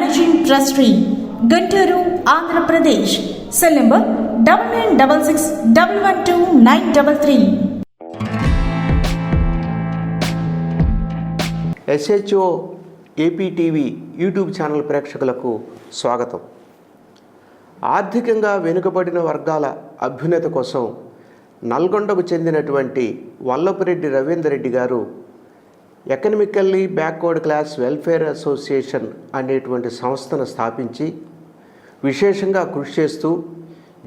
managing trustee Guntur Andhra Pradesh cell number double nine double six double one two nine double three SHO APTV YouTube channel ప్రేక్షకులకు స్వాగతం. ఆర్థికంగా వెనుకబడిన వర్గాల అభ్యున్నత కోసం నల్గొండకు చెందినటువంటి వల్లభరెడ్డి రవీందర్ రెడ్డి గారు economically backward class welfare association అనేటువంటి సంస్థను స్థాపించి విశేషంగా కృషి చేస్తూ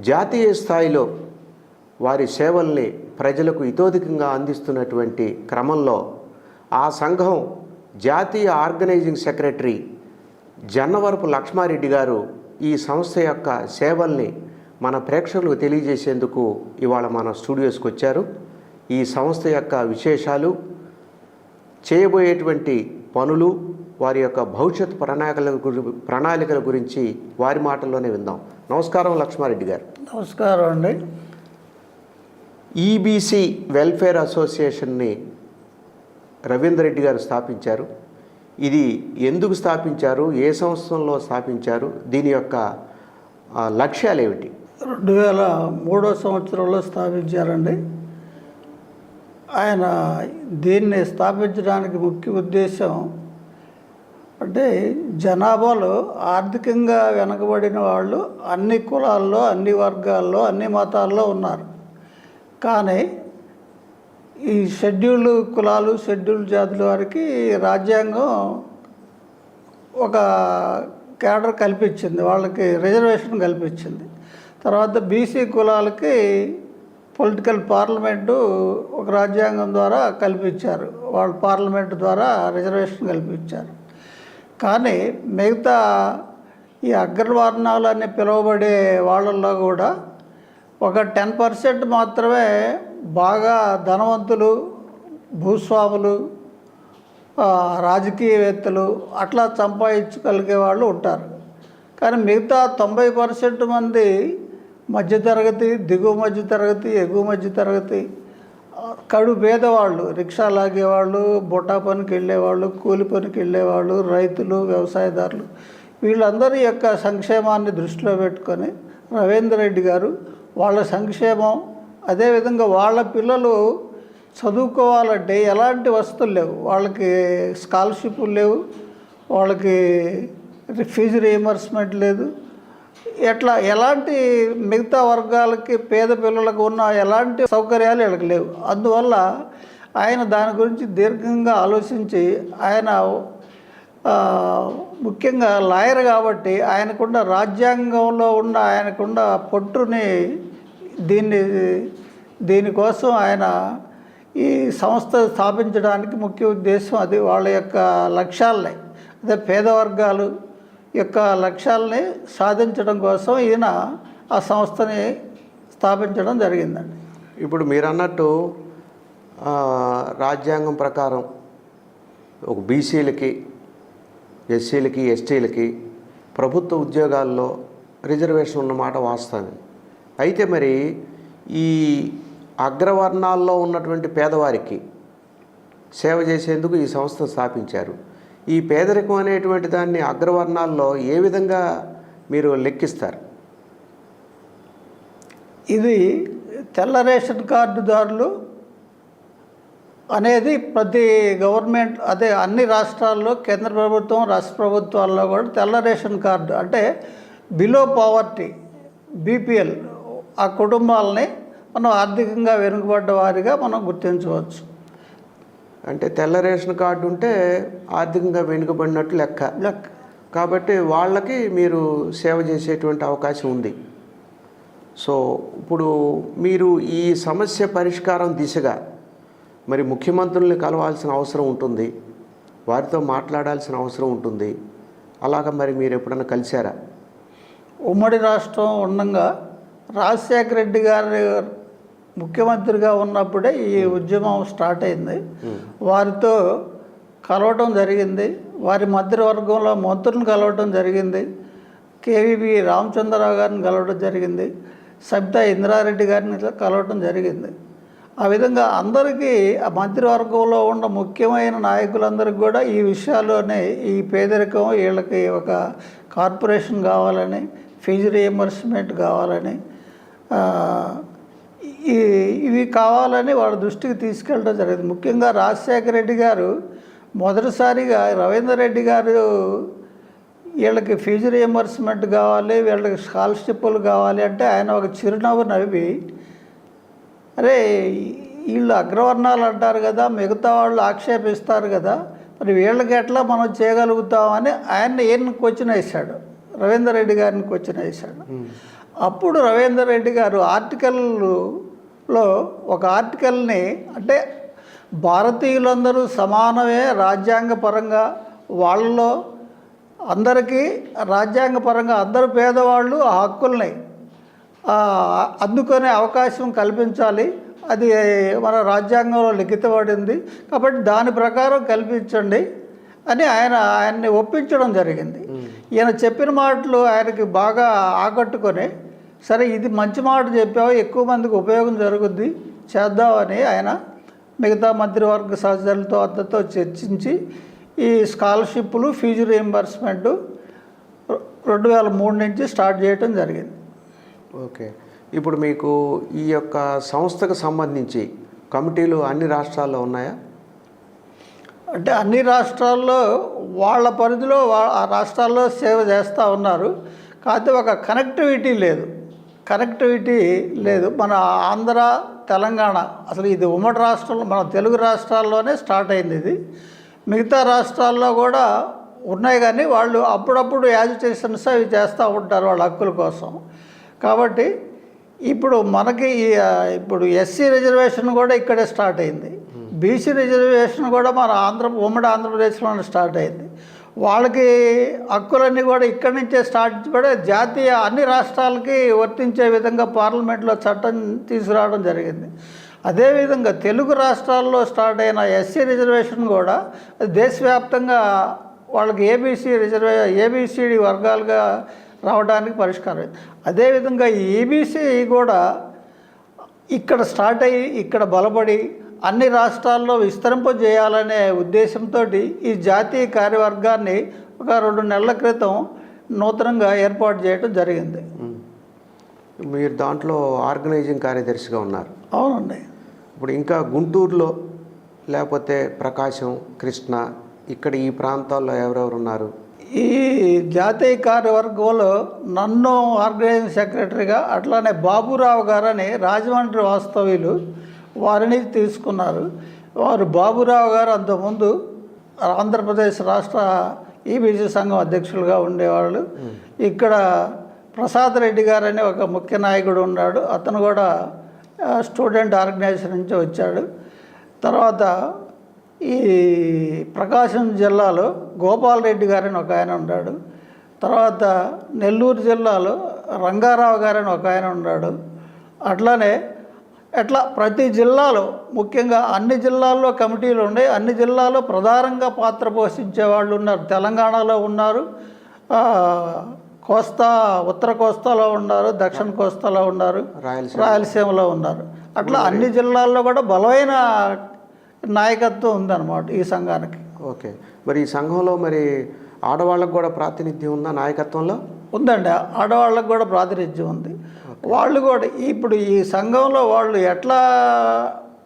జాతీయ స్థాయిలో వారి సేవల్ని ప్రజలకు ఇతోధికంగా అందిస్తున్నటువంటి క్రమంలో ఆ సంఘం జాతీయ ఆర్గనైజింగ్ సెక్రటరీ జన్నవరపు లక్ష్మారెడ్డి గారు ఈ సంస్థ యొక్క సేవల్ని మన ప్రేక్షకులకు తెలియజేసేందుకు ఇవాళ మన స్టూడియోస్కి వచ్చారు ఈ సంస్థ యొక్క విశేషాలు చేయబోయేటువంటి పనులు వారి యొక్క భవిష్యత్ ప్రణాళికల గురి ప్రణాళికల గురించి వారి మాటల్లోనే విందాం. నమస్కారం లక్ష్మారెడ్డి గారు. నమస్కారం అండి. ఈబీసీ వెల్ఫేర్ అసోసియేషన్ని రవీందర్ రెడ్డి గారు స్థాపించారు. ఇది ఎందుకు స్థాపించారు? ఏ సంవత్సరంలో స్థాపించారు? దీని యొక్క లక్ష్యాలు ఏమిటి రెండు వేల మూడో సంవత్సరంలో స్థాపించారండి. ఆయన దీన్ని స్థాపించడానికి ముఖ్య ఉద్దేశం అంటే జనాభాలో ఆర్థికంగా వెనకబడిన వాళ్ళు అన్ని కులాల్లో అన్ని వర్గాల్లో అన్ని మతాల్లో ఉన్నారు. కానీ ఈ షెడ్యూల్డ్ కులాలు షెడ్యూల్డ్ జాతుల వారికి రాజ్యాంగం ఒక క్యాడర్ కల్పించింది వాళ్ళకి రిజర్వేషన్ కల్పించింది. తర్వాత బీసీ కులాలకి పొలిటికల్ పార్లమెంటు ఒక రాజ్యాంగం ద్వారా కల్పించారు. వాళ్ళు పార్లమెంటు ద్వారా రిజర్వేషన్ కల్పించారు. కానీ మిగతా ఈ అగ్రవర్ణాలు అని పిలువబడే వాళ్ళల్లో కూడా ఒక టెన్ పర్సెంట్ మాత్రమే బాగా ధనవంతులు భూస్వాములు రాజకీయవేత్తలు అట్లా సంపాదించగలిగే వాళ్ళు ఉంటారు. కానీ మిగతా తొంభై పర్సెంట్ మంది మధ్యతరగతి దిగువ మధ్యతరగతి ఎగువ మధ్యతరగతి కడు పేదవాళ్ళు రిక్షా లాగేవాళ్ళు బొటా పనికి వెళ్ళేవాళ్ళు కూలి పనికి వెళ్ళేవాళ్ళు రైతులు వ్యవసాయదారులు. వీళ్ళందరి యొక్క సంక్షేమాన్ని దృష్టిలో పెట్టుకొని రవీంద్ర రెడ్డి గారు వాళ్ళ సంక్షేమం అదేవిధంగా వాళ్ళ పిల్లలు చదువుకోవాలంటే ఎలాంటి వసతులు లేవు. వాళ్ళకి స్కాలర్షిప్లు లేవు. వాళ్ళకి ఫీజు రియంబర్స్మెంట్ లేదు. ఎట్లా ఎలాంటి మిగతా వర్గాలకి పేద పిల్లలకు ఉన్న ఎలాంటి సౌకర్యాలు వీళ్ళకి లేవు. అందువల్ల ఆయన దాని గురించి దీర్ఘంగా ఆలోచించి ఆయన ముఖ్యంగా లాయర్ కాబట్టి ఆయనకున్న రాజ్యాంగంలో ఉన్న ఆయనకున్న పట్టుని దీన్ని దీనికోసం ఆయన ఈ సంస్థ స్థాపించడానికి ముఖ్య ఉద్దేశం అది వాళ్ళ యొక్క లక్ష్యాలే. అదే పేద వర్గాలు యొక్క లక్ష్యాలని సాధించడం కోసం ఈయన ఆ సంస్థని స్థాపించడం జరిగిందండి. ఇప్పుడు మీరు అన్నట్టు రాజ్యాంగం ప్రకారం ఒక బీసీలకి ఎస్సీలకి ఎస్టీలకి ప్రభుత్వ ఉద్యోగాల్లో రిజర్వేషన్ ఉన్నమాట వాస్తవమే. అయితే మరి ఈ అగ్రవర్ణాల్లో ఉన్నటువంటి పేదవారికి సేవ చేసేందుకు ఈ సంస్థ స్థాపించారు. ఈ పేదరికం అనేటువంటి దాన్ని అగ్రవర్ణాల్లో ఏ విధంగా మీరు లెక్కిస్తారు? ఇది తెల్ల రేషన్ కార్డుదారులు అనేది ప్రతి గవర్నమెంట్ అదే అన్ని రాష్ట్రాల్లో కేంద్ర ప్రభుత్వం రాష్ట్ర ప్రభుత్వాల్లో కూడా తెల్ల రేషన్ కార్డు అంటే బిలో పావర్టీ బీపీఎల్ ఆ కుటుంబాలని మనం ఆర్థికంగా వెనుకబడ్డ వారిగా మనం గుర్తించవచ్చు. అంటే తెల్ల రేషన్ కార్డు ఉంటే ఆర్థికంగా వెనుకబడినట్టు లెక్క. లెక్క. కాబట్టి వాళ్ళకి మీరు సేవ చేసేటువంటి అవకాశం ఉంది. సో ఇప్పుడు మీరు ఈ సమస్య పరిష్కారం దిశగా మరి ముఖ్యమంత్రుల్ని కలవాల్సిన అవసరం ఉంటుంది. వారితో మాట్లాడాల్సిన అవసరం ఉంటుంది. అలాగ మరి మీరు ఎప్పుడైనా కలిశారా? ఉమ్మడి రాష్ట్రం ఉండగా రాజశేఖర రెడ్డి గారు ముఖ్యమంత్రిగా ఉన్నప్పుడే ఈ ఉద్యమం స్టార్ట్ అయింది. వారితో కలవటం జరిగింది. వారి మధ్యవర్గంలో మంత్రులను కలవటం జరిగింది. కేవీబీ రామచంద్రరావు గారిని కలవటం జరిగింది. సబితా ఇంద్రారెడ్డి గారిని ఇట్లా కలవటం జరిగింది. ఆ విధంగా అందరికీ ఆ మంత్రివర్గంలో ఉన్న ముఖ్యమైన నాయకులందరికీ కూడా ఈ విషయాల్లోనే ఈ పేదరికం వీళ్ళకి ఒక కార్పొరేషన్ కావాలని ఫీజు రియంబర్స్మెంట్ కావాలని ఇవి కావాలని వాళ్ళ దృష్టికి తీసుకెళ్ళడం జరిగింది. ముఖ్యంగా రాజశేఖర రెడ్డి గారు మొదటిసారిగా రవీందర్ రెడ్డి గారు వీళ్ళకి ఫీజు రియంబర్స్మెంట్ కావాలి వీళ్ళకి స్కాలర్షిప్లు కావాలి అంటే ఆయన ఒక చిరునవ్వు నవ్వి అరే వీళ్ళు అగ్రవర్ణాలు అంటారు కదా మిగతా వాళ్ళు ఆక్షేపిస్తారు కదా మరి వీళ్ళకి ఎట్లా మనం చేయగలుగుతామని ఆయన్ని ఈయన క్వశ్చన్ వేశాడు. రవీందర్ రెడ్డి గారిని క్వశ్చన్ వేశాడు. అప్పుడు రవీందర్ రెడ్డి గారు ఆర్టికల్లో ఒక ఆర్టికల్ని అంటే భారతీయులందరూ సమానమే రాజ్యాంగపరంగా వాళ్ళలో అందరికీ రాజ్యాంగపరంగా అందరు పేదవాళ్ళు ఆ హక్కుల్ని అందుకునే అవకాశం కల్పించాలి. అది మన రాజ్యాంగంలో లిఖితపడింది. కాబట్టి దాని ప్రకారం కల్పించండి అని ఆయన ఆయన్ని ఒప్పించడం జరిగింది. ఈయన చెప్పిన మాటలు ఆయనకి బాగా ఆకట్టుకొని సరే ఇది మంచి మాట చెప్పావు ఎక్కువ మందికి ఉపయోగం జరుగుద్ది చేద్దామని ఆయన మిగతా మంత్రివర్గ సహచరులతో అందరితో చర్చించి ఈ స్కాలర్షిప్లు ఫీజు రియంబర్స్మెంట్ రెండు వేల మూడు నుంచి స్టార్ట్ చేయటం జరిగింది. ఓకే. ఇప్పుడు మీకు ఈ యొక్క సంస్థకు సంబంధించి కమిటీలు అన్ని రాష్ట్రాల్లో ఉన్నాయా? అంటే అన్ని రాష్ట్రాల్లో వాళ్ళ పరిధిలో వా- ఆ రాష్ట్రాల్లో సేవ చేస్తూ ఉన్నారు. కాకపోతే ఒక కనెక్టివిటీ లేదు. కనెక్టివిటీ లేదు. మన ఆంధ్ర తెలంగాణ అసలు ఇది ఉమ్మడి రాష్ట్రంలో మన తెలుగు రాష్ట్రాల్లోనే స్టార్ట్ అయింది ఇది. మిగతా రాష్ట్రాల్లో కూడా ఉన్నాయి కానీ వాళ్ళు అప్పుడప్పుడు యాజిటేషన్స్ అవి చేస్తూ ఉంటారు వాళ్ళ హక్కుల కోసం. కాబట్టి ఇప్పుడు మనకి ఇప్పుడు ఎస్సీ రిజర్వేషన్ కూడా ఇక్కడే స్టార్ట్ అయింది. బీసీ రిజర్వేషన్ కూడా మన ఆంధ్ర ఉమ్మడి ఆంధ్రప్రదేశ్లోనే స్టార్ట్ అయింది. వాళ్ళకి హక్కులన్నీ కూడా ఇక్కడి నుంచే స్టార్ట్ కూడా జాతీయ అన్ని రాష్ట్రాలకి వర్తించే విధంగా పార్లమెంట్లో చట్టం తీసుకురావడం జరిగింది అదేవిధంగా తెలుగు రాష్ట్రాల్లో స్టార్ట్ అయిన ఎస్సీ రిజర్వేషన్ కూడా దేశవ్యాప్తంగా వాళ్ళకి ఏబీసీ రిజర్వే ఏబిసిడి వర్గాలుగా రావడానికి పరిష్కారం అయింది. అదేవిధంగా ఈబీసీ కూడా ఇక్కడ స్టార్ట్ అయ్యి ఇక్కడ బలపడి అన్ని రాష్ట్రాల్లో విస్తరింపజేయాలనే ఉద్దేశంతో ఈ జాతీయ కార్యవర్గాన్ని ఒక రెండు నెలల క్రితం నూతనంగా ఏర్పాటు చేయడం జరిగింది. మీరు దాంట్లో ఆర్గనైజింగ్ కార్యదర్శిగా ఉన్నారు. అవునండి. ఇప్పుడు ఇంకా గుంటూరులో లేకపోతే ప్రకాశం కృష్ణ ఇక్కడ ఈ ప్రాంతాల్లో ఎవరెవరు ఉన్నారు? ఈ జాతీయ కార్యవర్గంలో నన్ను ఆర్గనైజింగ్ సెక్రటరీగా అట్లానే బాబురావు గారని రాజమండ్రి వాస్తవ్యులు వారిని తీసుకున్నారు. వారు బాబురావు గారు అంతకుముందు ఆంధ్రప్రదేశ్ రాష్ట్ర ఈబీసీ సంఘం అధ్యక్షులుగా ఉండేవాళ్ళు. ఇక్కడ ప్రసాద్ రెడ్డి గారని ఒక ముఖ్య నాయకుడు ఉన్నాడు. అతను కూడా స్టూడెంట్ ఆర్గనైజేషన్ నుంచి వచ్చాడు. తర్వాత ఈ ప్రకాశం జిల్లాలో గోపాల్ రెడ్డి గారని ఒక ఆయన ఉన్నాడు. తర్వాత నెల్లూరు జిల్లాలో రంగారావు గారని ఒక ఆయన ఉన్నాడు. అట్లానే ఎట్లా? ప్రతి జిల్లాలో ముఖ్యంగా అన్ని జిల్లాల్లో కమిటీలు ఉన్నాయి అన్ని జిల్లాల్లో ప్రధానంగా పాత్ర పోషించే వాళ్ళు ఉన్నారు. తెలంగాణలో ఉన్నారు కోస్తా ఉత్తర కోస్తాలో ఉన్నారు దక్షిణ కోస్తాలో ఉన్నారు రాయలసీమ రాయలసీమలో ఉన్నారు. అట్లా అన్ని జిల్లాల్లో కూడా బలమైన నాయకత్వం ఉందన్నమాట ఈ సంఘానికి. ఓకే. మరి ఈ సంఘంలో మరి ఆడవాళ్ళకు కూడా ప్రాతినిధ్యం ఉందా నాయకత్వంలో? ఉందండి. ఆడవాళ్ళకు కూడా ప్రాతినిధ్యం ఉంది. వాళ్ళు కూడా ఇప్పుడు ఈ సంఘంలో వాళ్ళు ఎట్లా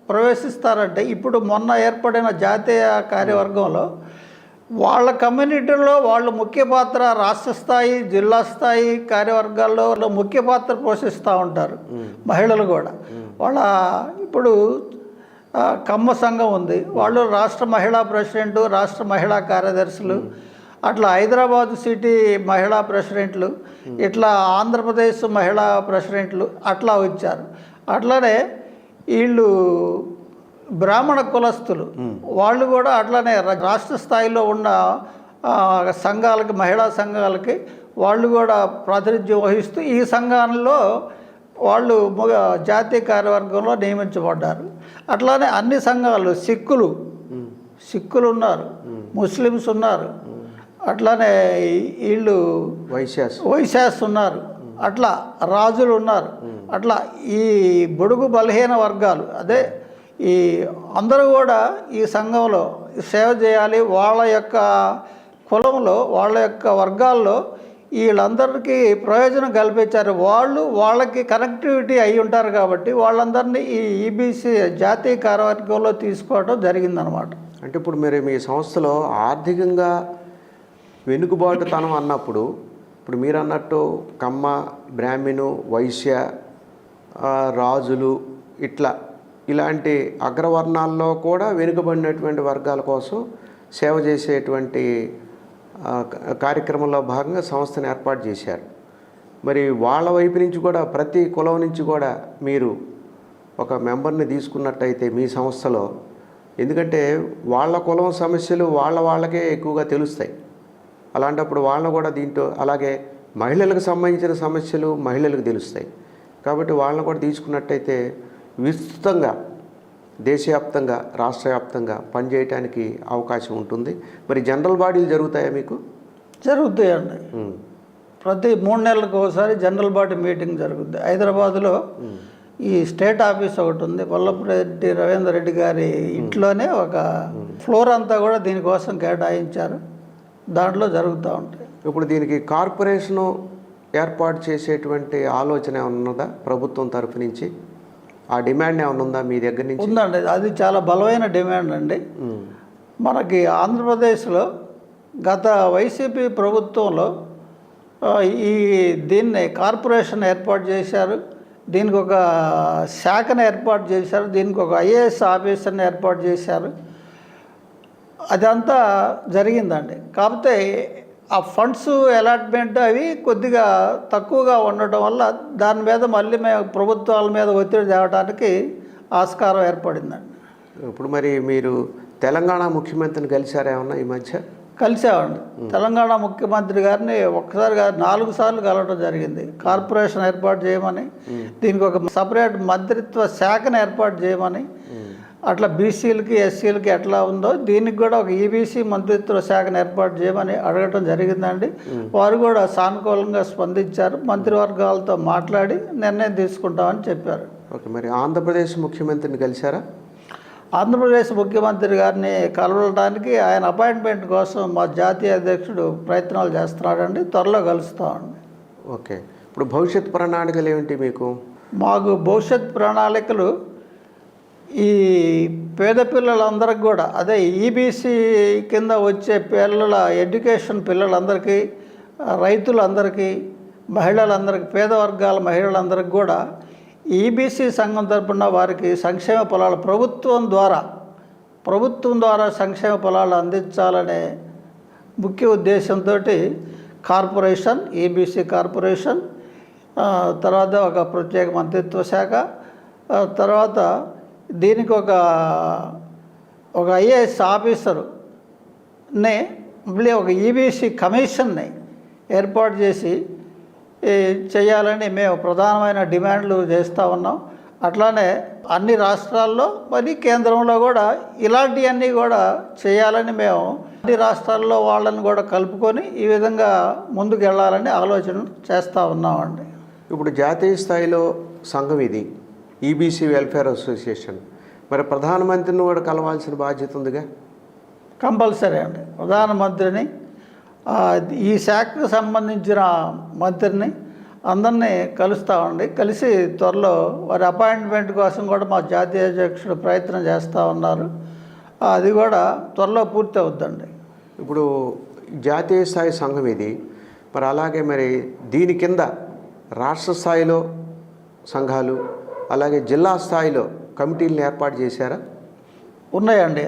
ప్రవేశిస్తారంటే ఇప్పుడు మొన్న ఏర్పడిన జాతీయ కార్యవర్గంలో వాళ్ళ కమ్యూనిటీలో వాళ్ళు ముఖ్య పాత్ర రాష్ట్ర స్థాయి జిల్లా స్థాయి కార్యవర్గాల్లో ముఖ్య పాత్ర పోషిస్తూ ఉంటారు మహిళలు కూడా. వాళ్ళ ఇప్పుడు కమ్మ సంఘం ఉంది. వాళ్ళు రాష్ట్ర మహిళా ప్రెసిడెంట్ రాష్ట్ర మహిళా కార్యదర్శులు అట్లా హైదరాబాద్ సిటీ మహిళా ప్రెసిడెంట్లు ఇట్లా ఆంధ్రప్రదేశ్ మహిళా ప్రెసిడెంట్లు అట్లా వచ్చారు. అట్లానే వీళ్ళు బ్రాహ్మణ కులస్తులు వాళ్ళు కూడా అట్లానే రాష్ట్ర స్థాయిలో ఉన్న సంఘాలకి మహిళా సంఘాలకి వాళ్ళు కూడా ప్రాతినిధ్యం వహిస్తూ ఈ సంఘాలలో వాళ్ళు జాతీయ కార్యవర్గంలో నియమించబడ్డారు. అట్లానే అన్ని సంఘాలు సిక్కులు సిక్కులు ఉన్నారు ముస్లిమ్స్ ఉన్నారు అట్లానే వీళ్ళు వైశాస్ వైశాస్ ఉన్నారు. అట్లా రాజులు ఉన్నారు. అట్లా ఈ బొడుగు బలహీన వర్గాలు అదే ఈ అందరూ కూడా ఈ సంఘంలో సేవ చేయాలి. వాళ్ళ యొక్క కులంలో వాళ్ళ యొక్క వర్గాల్లో వీళ్ళందరికీ ప్రయోజనం కల్పించారు. వాళ్ళు వాళ్ళకి కనెక్టివిటీ అయి ఉంటారు కాబట్టి వాళ్ళందరినీ ఈ ఈబీసీ జాతీయ కార్యవర్గంలో తీసుకోవడం జరిగిందనమాట. అంటే ఇప్పుడు మీరు మీ సంస్థలో ఆర్థికంగా వెనుకబాటుతనం అన్నప్పుడు ఇప్పుడు మీరు అన్నట్టు కమ్మ బ్రాహ్మణు వైశ్య రాజులు ఇట్లా ఇలాంటి అగ్రవర్ణాల్లో కూడా వెనుకబడినటువంటి వర్గాల కోసం సేవ చేసేటువంటి కార్యక్రమంలో భాగంగా సంస్థను ఏర్పాటు చేశారు. మరి వాళ్ళ వైపు నుంచి కూడా ప్రతి కులం నుంచి కూడా మీరు ఒక మెంబర్ని తీసుకున్నట్టయితే మీ సంస్థలో ఎందుకంటే వాళ్ళ కులం సమస్యలు వాళ్ళ వాళ్ళకే ఎక్కువగా తెలుస్తాయి. అలాంటప్పుడు వాళ్ళని కూడా దీంట్లో అలాగే మహిళలకు సంబంధించిన సమస్యలు మహిళలకు తెలుస్తాయి. కాబట్టి వాళ్ళని కూడా తీసుకున్నట్టయితే విస్తృతంగా దేశవ్యాప్తంగా రాష్ట్ర వ్యాప్తంగా పనిచేయటానికి అవకాశం ఉంటుంది. మరి జనరల్ బాడీలు జరుగుతాయా మీకు? జరుగుతాయండి. ప్రతి మూడు నెలలకు ఒకసారి జనరల్ బాడీ మీటింగ్ జరుగుద్ది. హైదరాబాద్లో ఈ స్టేట్ ఆఫీస్ ఒకటి ఉంది. వల్లభరెడ్డి రవీందర్ రెడ్డి గారి ఇంట్లోనే ఒక ఫ్లోర్ అంతా కూడా దీనికోసం కేటాయించారు. దాంట్లో జరుగుతూ ఉంటాయి. ఇప్పుడు దీనికి కార్పొరేషను ఏర్పాటు చేసేటువంటి ఆలోచన ఉన్నదా? ప్రభుత్వం తరఫు నుంచి? ఆ డిమాండ్ ఏమైనా ఉందా మీ దగ్గర నుంచి? ఉందండి. అది చాలా బలమైన డిమాండ్ అండి. మనకి ఆంధ్రప్రదేశ్లో గత వైసీపీ ప్రభుత్వంలో ఈ దీన్ని కార్పొరేషన్ ఏర్పాటు చేశారు. దీనికి ఒక శాఖను ఏర్పాటు చేశారు. దీనికి ఒక ఐఏఎస్ ఆఫీసర్ని ఏర్పాటు చేశారు. అదంతా జరిగిందండి. కాకపోతే ఆ ఫండ్స్ అలాట్మెంట్ అవి కొద్దిగా తక్కువగా ఉండటం వల్ల దాని మీద మళ్ళీ మేము ప్రభుత్వాల మీద ఒత్తిడి తేవడానికి ఆస్కారం ఏర్పడిందండి. ఇప్పుడు మరి మీరు తెలంగాణ ముఖ్యమంత్రిని కలిశారా ఏమన్నా ఈ మధ్య? కలిసామండి తెలంగాణ ముఖ్యమంత్రి గారిని ఒక్కసారి కాదు నాలుగు సార్లు కలవడం జరిగింది. కార్పొరేషన్ ఏర్పాటు చేయమని దీనికి ఒక సపరేట్ మంత్రిత్వ శాఖను ఏర్పాటు చేయమని అట్లా బీసీలకి ఎస్సీలకి ఎట్లా ఉందో దీనికి కూడా ఒక ఈబీసీ మంత్రిత్వ శాఖను ఏర్పాటు చేయమని అడగటం జరిగిందండి. వారు కూడా సానుకూలంగా స్పందించారు. మంత్రివర్గాలతో మాట్లాడి నిర్ణయం తీసుకుంటామని చెప్పారు. ఓకే మరి ఆంధ్రప్రదేశ్ ముఖ్యమంత్రిని కలిశారా? ఆంధ్రప్రదేశ్ ముఖ్యమంత్రి గారిని కలవడానికి ఆయన అపాయింట్మెంట్ కోసం మా జాతీయ అధ్యక్షుడు ప్రయత్నాలు చేస్తున్నాడండి. త్వరలో కలుస్తామండి. ఓకే ఇప్పుడు భవిష్యత్ ప్రణాళికలు ఏమిటి మీకు? మాకు భవిష్యత్ ప్రణాళికలు ఈ పేద పిల్లలందరికి కూడా అదే ఈబీసీ కింద వచ్చే పిల్లల ఎడ్యుకేషన్ పిల్లలందరికీ రైతులందరికీ మహిళలందరికీ పేద వర్గాల మహిళలందరికీ కూడా ఈబీసీ సంఘం తరపున వారికి సంక్షేమ పొలాలు ప్రభుత్వం ద్వారా ప్రభుత్వం ద్వారా సంక్షేమ పొలాలు అందించాలనే ముఖ్య ఉద్దేశంతో కార్పొరేషన్ ఈబీసీ కార్పొరేషన్ తర్వాత ఒక ప్రత్యేక మంత్రిత్వ శాఖ తర్వాత దీనికి ఒక ఒక ఐఏఎస్ ఆఫీసరుని మళ్ళీ ఒక ఈబీసీ కమిషన్ని ఏర్పాటు చేసి చేయాలని మేము ప్రధానమైన డిమాండ్లు చేస్తూ ఉన్నాం. అట్లానే అన్ని రాష్ట్రాల్లో మరి కేంద్రంలో కూడా ఇలాంటివన్నీ కూడా చేయాలని మేము అన్ని రాష్ట్రాల్లో వాళ్ళని కూడా కలుపుకొని ఈ విధంగా ముందుకు వెళ్ళాలని ఆలోచన చేస్తూ ఉన్నామండి. ఇప్పుడు జాతీయ స్థాయిలో సంఘం ఇది. ఈబీసీ వెల్ఫేర్ అసోసియేషన్ మరి ప్రధానమంత్రిని కూడా కలవాల్సిన బాధ్యత ఉందిగా? కంపల్సరీ అండి. ప్రధానమంత్రిని ఈ శాఖకు సంబంధించిన మంత్రిని అందరినీ కలుస్తామండి. కలిసి త్వరలో వారి అపాయింట్మెంట్ కోసం కూడా మా జాతీయ అధ్యక్షుడు ప్రయత్నం చేస్తూ ఉన్నారు. అది కూడా త్వరలో పూర్తి అవుద్దండి. ఇప్పుడు జాతీయ స్థాయి సంఘం ఇది. మరి అలాగే మరి దీని కింద రాష్ట్ర స్థాయిలో సంఘాలు అలాగే జిల్లా స్థాయిలో కమిటీలను ఏర్పాటు చేశారా? ఉన్నాయండి.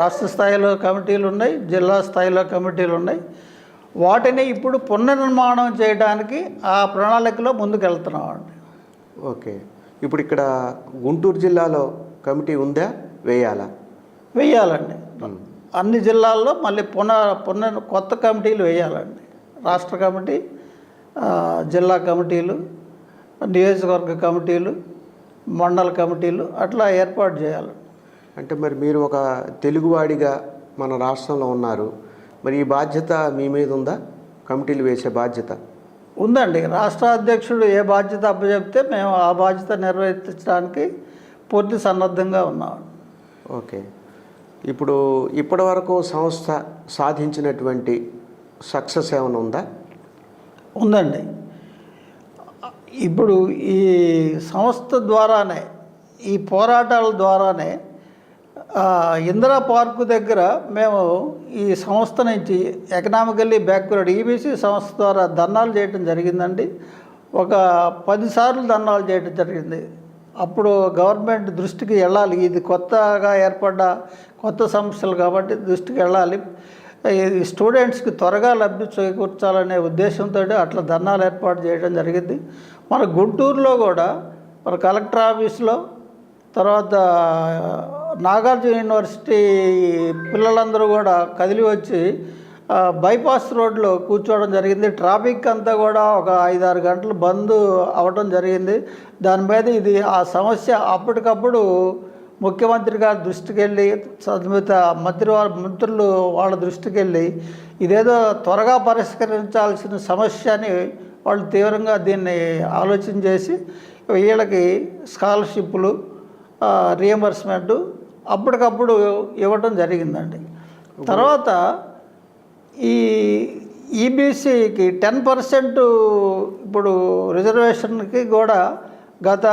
రాష్ట్ర స్థాయిలో కమిటీలు ఉన్నాయి జిల్లా స్థాయిలో కమిటీలు ఉన్నాయి. వాటిని ఇప్పుడు పునర్నిర్మాణం చేయడానికి ఆ ప్రణాళికలో ముందుకు వెళ్తున్నామండి ఓకే. ఇప్పుడు ఇక్కడ గుంటూరు జిల్లాలో కమిటీ ఉందా? వేయాలా? వేయాలండి. అన్ని జిల్లాల్లో మళ్ళీ పునః పునర్ కొత్త కమిటీలు వేయాలండి. రాష్ట్ర కమిటీ జిల్లా కమిటీలు నియోజకవర్గ కమిటీలు మండల కమిటీలు అట్లా ఏర్పాటు చేయాలి. అంటే మరి మీరు ఒక తెలుగువాడిగా మన రాష్ట్రంలో ఉన్నారు. మరి ఈ బాధ్యత మీ మీద ఉందా? కమిటీలు వేసే బాధ్యత? ఉందండి. రాష్ట్ర అధ్యక్షుడు ఏ బాధ్యత అప్పచెప్తే మేము ఆ బాధ్యత నిర్వర్తించడానికి పూర్తి సన్నద్ధంగా ఉన్నాం. ఓకే. ఇప్పుడు ఇప్పటివరకు సంస్థ సాధించినటువంటి సక్సెస్ ఏమైనా ఉందా? ఉందండి. ఇప్పుడు ఈ సంస్థ ద్వారానే ఈ పోరాటాల ద్వారానే ఇందిరా పార్కు దగ్గర మేము ఈ సంస్థ నుంచి ఎకనామికల్లీ బ్యాక్వర్డ్ ఈబీసీ సంస్థ ద్వారా ధర్నాలు చేయడం జరిగిందండి. ఒక పదిసార్లు ధర్నాలు చేయడం జరిగింది. అప్పుడు గవర్నమెంట్ దృష్టికి వెళ్ళాలి. ఇది కొత్తగా ఏర్పడ్డ కొత్త సమస్యలు కాబట్టి దృష్టికి వెళ్ళాలి. స్టూడెంట్స్కి త్వరగా లబ్ధి చేకూర్చాలనే ఉద్దేశంతో అట్లా ధర్నాలు ఏర్పాటు చేయడం జరిగింది. మన గుంటూరులో కూడా మన కలెక్టర్ ఆఫీస్లో తర్వాత నాగార్జున యూనివర్సిటీ పిల్లలందరూ కూడా కదిలి వచ్చి బైపాస్ రోడ్లో కూర్చోవడం జరిగింది. ట్రాఫిక్ అంతా కూడా ఒక ఐదారు గంటలు బంద్ అవ్వడం జరిగింది. దాని మీద ఇది ఆ సమస్య అప్పటికప్పుడు ముఖ్యమంత్రి గారి దృష్టికి వెళ్ళి సంబంధిత మంత్రి వారి మంత్రులు వాళ్ళ దృష్టికి వెళ్ళి ఇదేదో త్వరగా పరిష్కరించాల్సిన సమస్య అని వాళ్ళు తీవ్రంగా దీన్ని ఆలోచన చేసి వీళ్ళకి స్కాలర్షిప్లు రియంబర్స్మెంట్ అప్పటికప్పుడు ఇవ్వటం జరిగిందండి. తర్వాత ఈ ఈబీసీకి టెన్ పర్సెంట్ ఇప్పుడు రిజర్వేషన్కి కూడా గత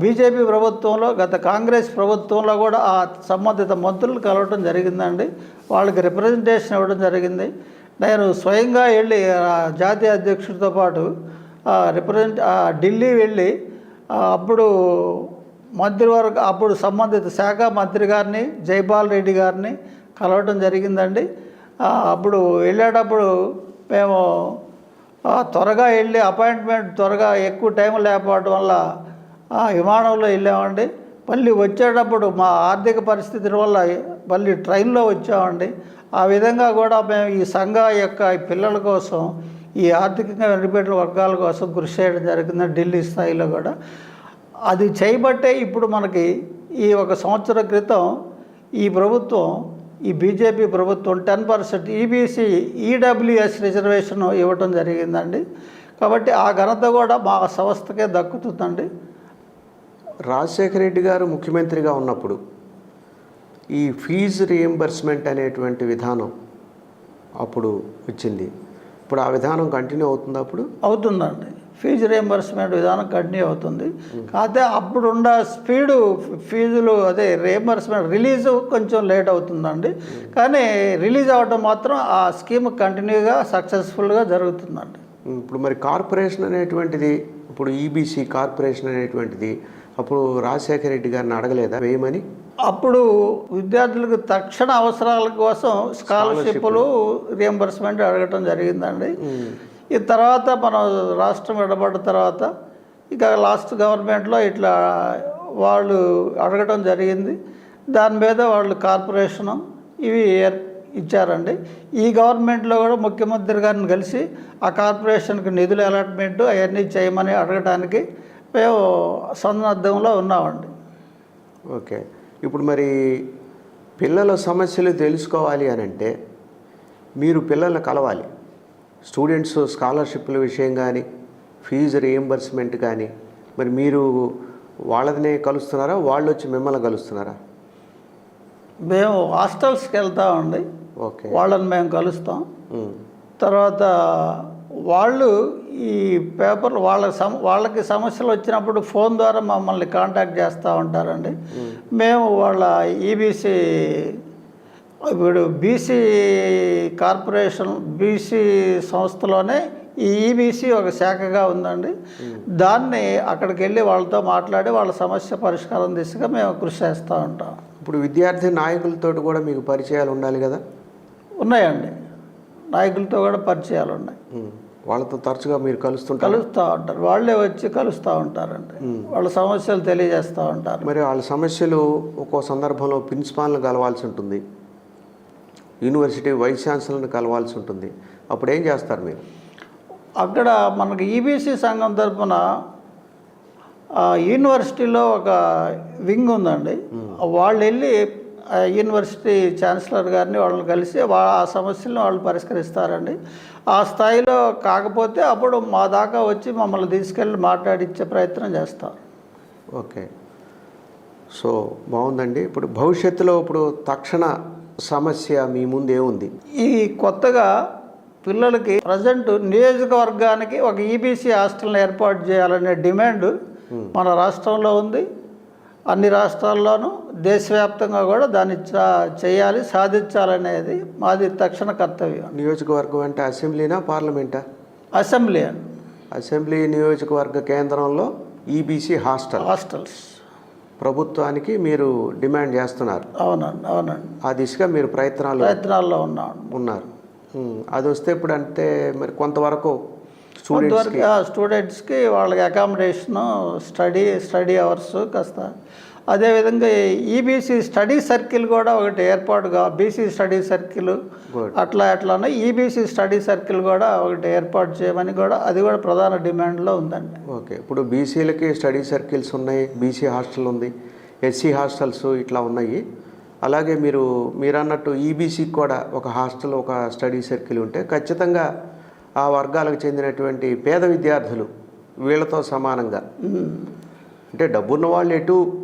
బీజేపీ ప్రభుత్వంలో గత కాంగ్రెస్ ప్రభుత్వంలో కూడా ఆ సంబంధిత మంత్రులు కలవటం జరిగిందండి. వాళ్ళకి రిప్రజెంటేషన్ ఇవ్వడం జరిగింది. నేను స్వయంగా వెళ్ళి జాతీయ అధ్యక్షుడితో పాటు రిప్రజెంట్ ఢిల్లీ వెళ్ళి అప్పుడు మంత్రివర్గ అప్పుడు సంబంధిత శాఖ మంత్రి గారిని జైపాల్ రెడ్డి గారిని కలవటం జరిగిందండి. అప్పుడు వెళ్ళేటప్పుడు మేము త్వరగా వెళ్ళి అపాయింట్మెంట్ త్వరగా ఎక్కువ టైం లేకపోవడం వల్ల విమానంలో వెళ్ళామండి. మళ్ళీ వచ్చేటప్పుడు మా ఆర్థిక పరిస్థితుల వల్ల మళ్ళీ ట్రైన్లో వచ్చామండి. ఆ విధంగా కూడా మేము ఈ సంఘ యొక్క ఈ పిల్లల కోసం ఈ ఆర్థికంగా వెనుకబడిన వర్గాల కోసం కృషి చేయడం జరిగింది ఢిల్లీ స్థాయిలో కూడా. అది చేయబట్టే ఇప్పుడు మనకి ఈ ఒక సంవత్సరం క్రితం ఈ ప్రభుత్వం ఈ బీజేపీ ప్రభుత్వం ten percent EBC EWS reservation ఇవ్వటం జరిగిందండి. కాబట్టి ఆ ఘనత కూడా మా సంస్థకే దక్కుతుందండి. రాజశేఖర రెడ్డి గారు ముఖ్యమంత్రిగా ఉన్నప్పుడు ఈ ఫీజు రియంబర్స్మెంట్ అనేటువంటి విధానం అప్పుడు వచ్చింది. ఇప్పుడు ఆ విధానం కంటిన్యూ అవుతుంది అప్పుడు? అవుతుందండి. ఫీజు రియంబర్స్మెంట్ విధానం కంటిన్యూ అవుతుంది. కాకపోతే అప్పుడున్న స్పీడు ఫీజులు అదే రియంబర్స్మెంట్ రిలీజ్ కొంచెం లేట్ అవుతుందండి. కానీ రిలీజ్ అవ్వడం మాత్రం ఆ స్కీమ్ కంటిన్యూగా సక్సెస్ఫుల్గా జరుగుతుందండి. ఇప్పుడు మరి కార్పొరేషన్ అనేటువంటిది ఇప్పుడు ఈబీసీ కార్పొరేషన్ అనేటువంటిది అప్పుడు రాజశేఖర రెడ్డి గారిని అడగలేదా వేయమని? అప్పుడు విద్యార్థులకు తక్షణ అవసరాల కోసం స్కాలర్షిప్లు రియంబర్స్మెంట్ అడగటం జరిగిందండి. ఈ తర్వాత మన రాష్ట్రం విడబడ్డ తర్వాత ఇక లాస్ట్ గవర్నమెంట్లో ఇట్లా వాళ్ళు అడగటం జరిగింది. దాని మీద వాళ్ళు కార్పొరేషను ఇవి ఇచ్చారండి. ఈ గవర్నమెంట్లో కూడా ముఖ్యమంత్రి గారిని కలిసి ఆ కార్పొరేషన్కి నిధుల అలాట్మెంట్ అవన్నీ చేయమని అడగటానికి మేము సన్నద్ధంలో ఉన్నామండి. ఓకే. ఇప్పుడు మరి పిల్లల సమస్యలు తెలుసుకోవాలి అని అంటే మీరు పిల్లల్ని కలవాలి. స్టూడెంట్స్ స్కాలర్షిప్ల విషయం కానీ ఫీజు రియంబర్స్మెంట్ కానీ మరి మీరు వాళ్ళనే కలుస్తున్నారా? వాళ్ళు వచ్చి మిమ్మల్ని కలుస్తున్నారా? మేము హాస్టల్స్కి వెళ్తామండి. ఓకే. వాళ్ళని మేము కలుస్తాం. తర్వాత వాళ్ళు ఈ పేపర్ వాళ్ళ సమ వాళ్ళకి సమస్యలు వచ్చినప్పుడు ఫోన్ ద్వారా మమ్మల్ని కాంటాక్ట్ చేస్తూ ఉంటారండి. మేము. వాళ్ళ ఈబీసీ ఇప్పుడు బీసీ కార్పొరేషన్ బీసీ సంస్థలోనే ఈ ఈబీసీ ఒక శాఖగా ఉందండి. దాన్ని అక్కడికి వెళ్ళి వాళ్ళతో మాట్లాడి వాళ్ళ సమస్య పరిష్కారం దిశగా మేము కృషి చేస్తూ ఉంటాం. ఇప్పుడు విద్యార్థి నాయకులతో కూడా మీకు పరిచయాలు ఉండాలి కదా? ఉన్నాయండి. నాయకులతో కూడా పరిచయాలు ఉన్నాయి. వాళ్ళతో తరచుగా మీరు కలుస్తుంటారు? కలుస్తూ ఉంటారు. వాళ్ళే వచ్చి కలుస్తూ ఉంటారండి. వాళ్ళ సమస్యలు తెలియజేస్తూ ఉంటారు. మరి వాళ్ళ సమస్యలు ఒక్కో సందర్భంలో ప్రిన్సిపాల్ని కలవాల్సి ఉంటుంది. యూనివర్సిటీ వైస్ ఛాన్సలర్ని కలవాల్సి ఉంటుంది. అప్పుడు ఏం చేస్తారు మీరు? అక్కడ మనకి ఈబీసీ సంఘం తరపున ఆ, యూనివర్సిటీలో ఒక వింగ్ ఉందండి. వాళ్ళు వెళ్ళి యూనివర్సిటీ ఛాన్సలర్ గారిని వాళ్ళని కలిసి ఆ సమస్యలను వాళ్ళు పరిష్కరిస్తారండి. ఆ స్థాయిలో కాకపోతే అప్పుడు మా దాకా వచ్చి మమ్మల్ని తీసుకెళ్ళి మాట్లాడించే ప్రయత్నం చేస్తారు. ఓకే. సో బాగుందండి. ఇప్పుడు భవిష్యత్తులో ఇప్పుడు తక్షణ సమస్య మీ ముందు ఏముంది? ఈ కొత్తగా పిల్లలకి ప్రజెంట్ నియోజకవర్గానికి ఒక ఈబీసీ హాస్టల్ని ఏర్పాటు చేయాలనే డిమాండ్ మన రాష్ట్రంలో ఉంది. అన్ని రాష్ట్రాల్లోనూ దేశవ్యాప్తంగా కూడా దాన్ని చేయాలి సాధించాలనేది మాది తక్షణ కర్తవ్యం. నియోజకవర్గం అంటే అసెంబ్లీనా పార్లమెంటా? అసెంబ్లీ అండి. అసెంబ్లీ నియోజకవర్గ కేంద్రంలో ఈబీసీ హాస్టల్. హాస్టల్స్. ప్రభుత్వానికి మీరు డిమాండ్ చేస్తున్నారు. అవునండి అవునండి. ఆ దిశగా మీరు ప్రయత్నాలు ప్రయత్నాల్లో ఉన్నాం. ఉన్నారు. అది వస్తే ఇప్పుడు అంటే మరి కొంతవరకు కొంతవరకు స్టూడెంట్స్కి. వాళ్ళకి అకామిడేషను స్టడీ స్టడీ అవర్స్ కాస్త. అదేవిధంగా ఈబీసీ స్టడీ సర్కిల్ కూడా ఒకటి ఏర్పాటుగా బీసీ స్టడీ సర్కిల్. అట్లా అట్లానే ఈబీసీ స్టడీ సర్కిల్ కూడా ఒకటి ఏర్పాటు చేయమని కూడా అది కూడా ప్రధాన డిమాండ్లో ఉందండి. ఓకే. ఇప్పుడు బీసీలకి స్టడీ సర్కిల్స్ ఉన్నాయి బీసీ హాస్టల్ ఉంది ఎస్సీ హాస్టల్స్ ఇట్లా ఉన్నాయి. అలాగే మీరు మీరు అన్నట్టు ఈబీసీకి కూడా ఒక హాస్టల్ ఒక స్టడీ సర్కిల్ ఉంటే ఖచ్చితంగా ఆ వర్గాలకు చెందినటువంటి పేద విద్యార్థులు వీళ్ళతో సమానంగా. అంటే డబ్బున్న వాళ్ళు ఎటు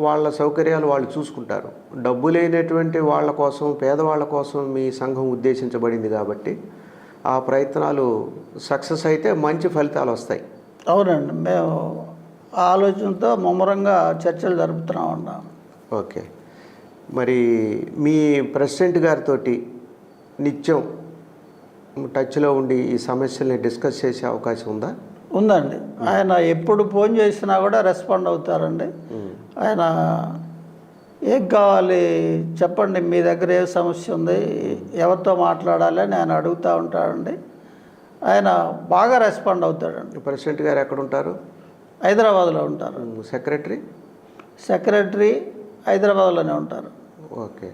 వాళ్ళ సౌకర్యాలు వాళ్ళు చూసుకుంటారు. డబ్బు లేనటువంటి వాళ్ళ కోసం పేదవాళ్ళ కోసం మీ సంఘం ఉద్దేశించబడింది కాబట్టి ఆ ప్రయత్నాలు సక్సెస్ అయితే మంచి ఫలితాలు వస్తాయి. అవునండి. మేము ఆలోచనతో ముమ్మరంగా చర్చలు జరుపుతున్నాం ఉన్నాం ఓకే. మరి మీ ప్రెసిడెంట్ గారితో నిత్యం టచ్లో ఉండి ఈ సమస్యల్ని డిస్కస్ చేసే అవకాశం ఉందా? ఉందండి. ఆయన ఎప్పుడు ఫోన్ చేసినా కూడా రెస్పాండ్ అవుతారండి. ఆయన ఏం కావాలి చెప్పండి మీ దగ్గర ఏ సమస్య ఉంది ఎవరితో మాట్లాడాలి అని ఆయన అడుగుతూ ఉంటాడండి. ఆయన బాగా రెస్పాండ్ అవుతాడండి. ప్రెసిడెంట్ గారు ఎక్కడ ఉంటారు? హైదరాబాద్లో ఉంటారు. సెక్రటరీ? సెక్రటరీ హైదరాబాద్లోనే ఉంటారు. ఓకే.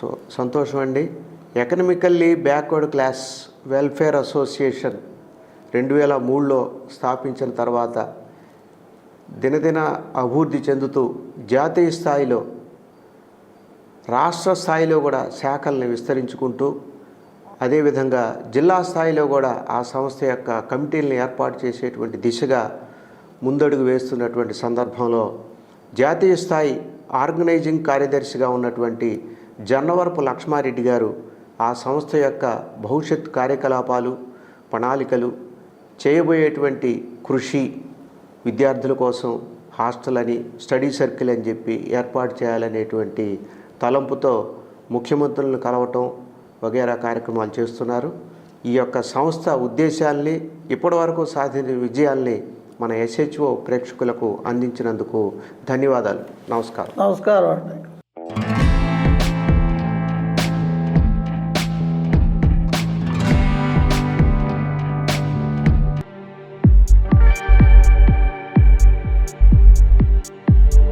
సో సంతోషం అండి. Economically backward class welfare association రెండు వేల మూడులో స్థాపించిన తర్వాత దినదిన అభివృద్ధి చెందుతూ జాతీయ స్థాయిలో రాష్ట్ర స్థాయిలో కూడా శాఖల్ని విస్తరించుకుంటూ అదేవిధంగా జిల్లా స్థాయిలో కూడా ఆ సంస్థ యొక్క కమిటీలను ఏర్పాటు చేసేటువంటి దిశగా ముందడుగు వేస్తున్నటువంటి సందర్భంలో జాతీయ స్థాయి ఆర్గనైజింగ్ కార్యదర్శిగా ఉన్నటువంటి జన్నవరపు లక్ష్మారెడ్డి గారు ఆ సంస్థ యొక్క భవిష్యత్ కార్యకలాపాలు ప్రణాళికలు చేయబోయేటువంటి కృషి విద్యార్థుల కోసం హాస్టల్ అని స్టడీ సర్కిల్ అని చెప్పి ఏర్పాటు చేయాలనేటువంటి తలంపుతో ముఖ్యమంత్రులను కలవటం వగేరా కార్యక్రమాలు చేస్తున్నారు. ఈ యొక్క సంస్థ ఉద్దేశాల్ని ఇప్పటివరకు సాధించిన విజయాల్ని మన ఎస్హెచ్ఓ ప్రేక్షకులకు అందించినందుకు ధన్యవాదాలు. నమస్కారం. నమస్కారం అండి.